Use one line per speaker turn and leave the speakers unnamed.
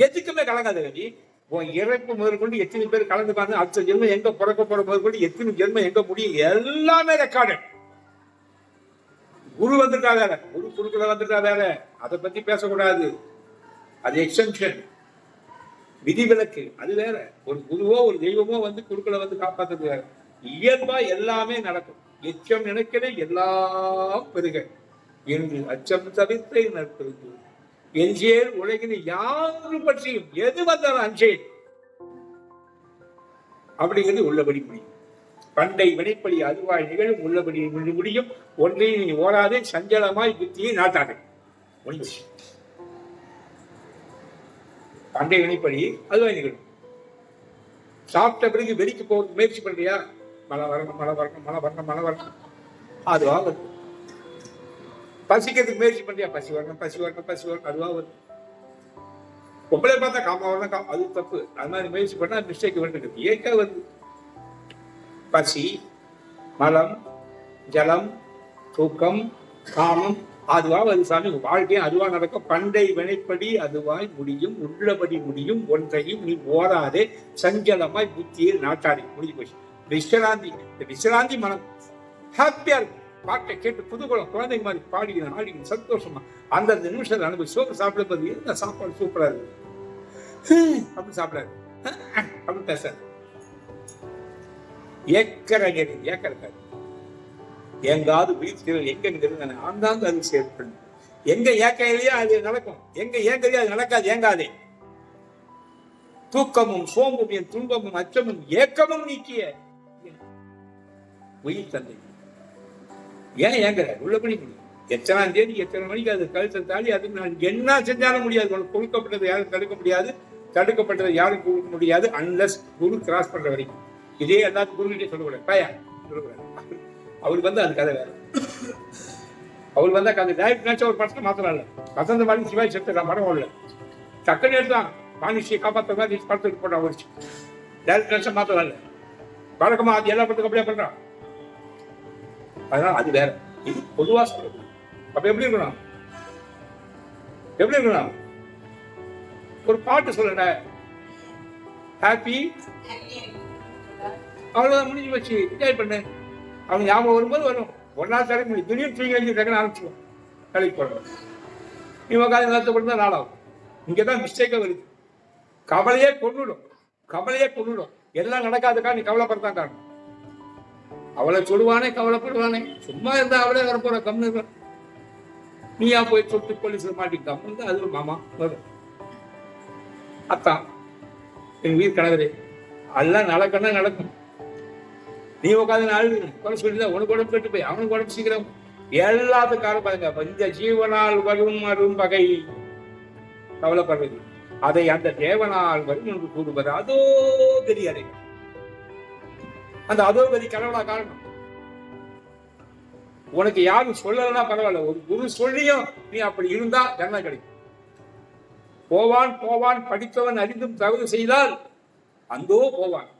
எதுக்குமே கலங்காத கவி உன் இறப்பு முதற்கொண்டு எத்தனை பேர் கலந்துக்காங்க அடுத்த ஜென்மம் எங்க பிறக்க போற முதற்கொண்டு எத்தனை ஜென்மம் எங்க முடியும் எல்லாமே ரெக்கார்டு குரு வந்துட்டா வேற. குரு குருக்குல வந்துட்டா வேற. அதை பத்தி பேசக்கூடாது. அது எக்ஸ்டென்ஷன் விதிவிலக்கு. அது வேற. ஒரு குருவோ ஒரு தெய்வமோ வந்து குருக்களை வந்து காப்பாத்துறது வேற. இயல்பா எல்லாமே நடக்கும். எச்சம் நினைக்கிறேன் எல்லாம் பெருக. என்று அச்சம் தவிர்த்து நற்பெருகு எஞ்சியர் உலகின் யாரு பற்றியும் எது வந்தாலும் அஞ்சேன் அப்படிங்கிறது உள்ளபடி முடியும். பண்டை வினைப்படி அதுவாய் நிகழும் உள்ளபடி முடியும். ஒன்றை நீ ஓராதே சஞ்சலமாய் புத்தியை நாட்டாதே. முடிஞ்சு பண்டை வினைப்படி அதுவாய் நிகழும். சாப்பிட்ட பிறகு வெளிக்கு போக முயற்சி பண்றியா? மழை வரணும் மழை வரணும் மழை வரணும் மழை வரணும் அதுவா பசிக்கிறதுக்கு முயற்சி பண்றியா பசி வரணும் பசி வரணும் பசி வரணும். அதுவா வருது பொம்பளை பார்த்தா காமா வரணும் காமா அது தப்பு. அது மாதிரி முயற்சி பண்ணா மிஸ்டேக் வந்து ஏக்கா வருது. பசி மலம் ஜலம் தூக்கம் காமம் அதுவா அது சாமி. உங்க வாழ்க்கையும் அதுவா நடக்கும். பண்டை வினைப்படி அதுவாய் முடியும் உள்ளபடி முடியும் ஒன்றையும் நீ ஓராதே. சஞ்சலமாய் புத்தியில் நாட்டாடி முடிஞ்சு போச்சு. விசிராந்தி இந்த விசிராந்தி மனம். ஹாப்பியா இருக்கும் பாட்டை கேட்டு புதுகுளம் குழந்தைங்க மாதிரி பாடிக்கிறேன் ஆடிக்கணும் சந்தோஷமா. அந்தந்த நிமிஷத்தை அனுபவி சோறு சாப்பிடும்போது என்ன சாப்பாடு சூப்பரா இருக்கு? அப்படி சாப்பிடாது அப்படி பேசாது ஏக்கரகரி ஏக்கரக்காது எங்காவது வீழ்ச்சிகள் எங்கிறது ஆந்தாங்க அது சேர்க்கணும் எங்க ஏக்கையிலேயே அது நடக்கும். எங்க ஏங்கலையோ அது நடக்காது ஏங்காதே. தூக்கமும் சோம்பும் என் துன்பமும் அச்சமும் ஏக்கமும் நீக்கிய. உயிர் தந்தை. ஏன் ஏங்குற உள்ளபடி முடியும் எத்தனாம் தேதி எத்தனை மணிக்கு அது கழுத்தை தாண்டி அதுக்கு நான் என்ன செஞ்சாலும் முடியாது. உனக்கு கொடுக்கப்பட்டதை யாரும் தடுக்க முடியாது. தடுக்கப்பட்டதை யாரும் கொடுக்க முடியாது அன்லஸ் குரு கிராஸ் பண்ற வரைக்கும். இதே எல்லாத்துக்கும் குருகிட்டே சொல்லக்கூடாது பயா சொல்லக்கூடாது அவருக்கு வந்து அது கதை வேற. அவர் வந்தா அந்த டைரக்ட் நினைச்ச ஒரு படத்தை மாத்தலாம் வசந்த மாதிரி சிவாஜி செத்துடா படம் ஓடல. டக்குன்னு எடுத்தான். மானுஷியை காப்பாற்ற மாதிரி படத்துக்கு போட்டான் ஓடிச்சு டைரக்ட் நினைச்சா மாத்தலாம் வழக்கமா அது எல்லா படத்துக்கும் அப்படியே பண்றான். அதனால அது வேற. இது பொதுவா சொல்லணும் அப்ப எப்படி இருக்கணும் எப்படி இருக்கணும் ஒரு பாட்டு சொல்லட. ஹாப்பி அவ்வளவுதான் முடிஞ்சு வச்சு என்ஜாய் பண்ணு. அவன் ஞாபகம் வரும்போது வரும். ஒன்னா தடை முடியும். திடீர்னு தூங்கி வச்சு டக்குன்னு ஆரம்பிச்சிடும் வேலைக்கு போடுறது நீ உட்காந்து நேரத்தை கொடுத்தா நாளாகும். இங்கே தான் மிஸ்டேக்காக வருது. கவலையே கொண்டுடும் கவலையே கொண்டுடும் எல்லாம் நடக்காதுக்கா நீ கவலைப்படுறதான் காரணம். அவளை சொல்லுவானே கவலைப்படுவானே. சும்மா இருந்தா அவளே வரப்போற கம்னு நீயா போய் சொத்து போலீஸ் மாட்டி கம்னு அது ஒரு மாமா வரும் அத்தா என் உயிர் கணவரே அதெல்லாம் நடக்கணும் நடக்கும். நீ உட்காந்து நாள் குறை சொல்லிதான் உனக்கு உடம்பு கட்டு போய் அவனுக்கு உடம்பு சீக்கிரம். எல்லாத்துக்காரும் பாருங்க அப்ப இந்த ஜீவனால் வரும் அரும் பகை கவலைப்படுறது. அதை அந்த தேவனால் வரும் என்று கூறுவது. அதோ தெரியாது. அந்த அதோகதி கடவுளா காரணம். உனக்கு யாரும் சொல்லலைன்னா பரவாயில்ல. ஒரு குரு சொல்லியும் நீ அப்படி இருந்தா தண்டனை கிடைக்கும். போவான் போவான் படித்தவன் அறிந்தும் தவறு செய்தால் அந்தோ போவான்.